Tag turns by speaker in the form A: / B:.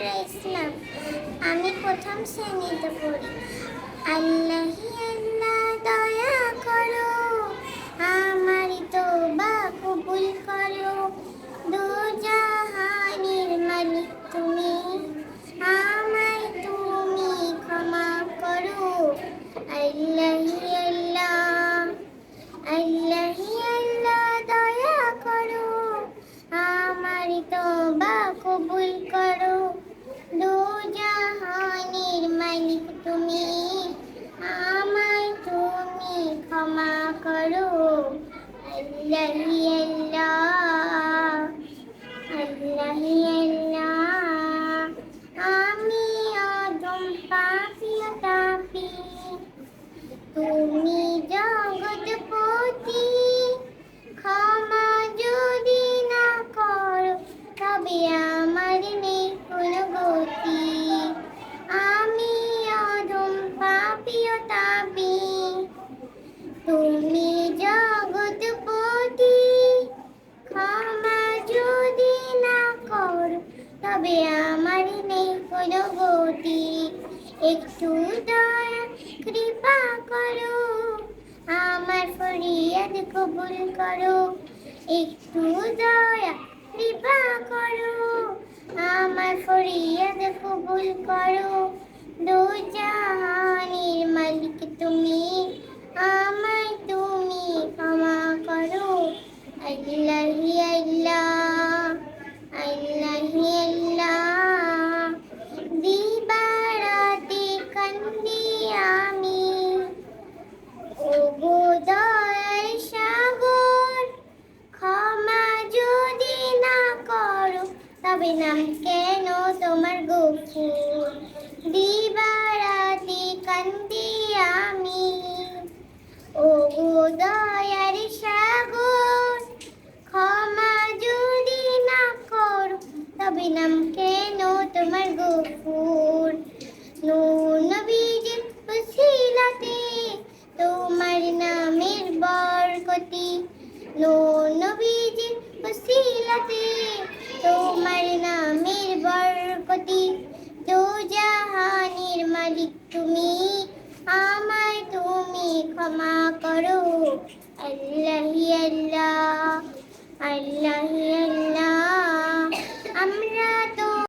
A: ইকরা আমি প্রথম শ্রেণীতে পড়ি। আল্লাহি, আল্লাহ, দয়া করো। আমারই তোবা কবুল করো। দু জাহানের মালিক তুমি। আমায় তুমি ক্ষমা করো। আল্লাহ আমি আদম পাপি তাপি তুমি জগৎপতি ক্ষমা যদি না করো তবে আমার নেই কোনো গতি আমি অধম পাপিও তাবি তুমি তবে আমার নেই কোনো গতি একটু দয়া, কৃপা করো, আমার ফরিয়াদ কবুল করো। একটু দয়া, কৃপা করো, আমার ফরিয়াদ কবুল করো। দু জাহানের মালিক তুমি, আমায় তুমি ক্ষমা করো। আল্লাহি তবে কেন তোমার গফুর দিবারাতে কান্দি আমি ওগো দয়ার সাগর ক্ষমা যদি না করো তবে কেন তোমার গফুর নূর নবীজির উসিলাতে তোমার নামের বরকতি নূর নবীজির উসিলাতে তোমার নামের বরকতি তো জাহানের মালিক তুমি। আমায় তুমি ক্ষমা করো। আল্লাহি আল্লাহ আল্লাহি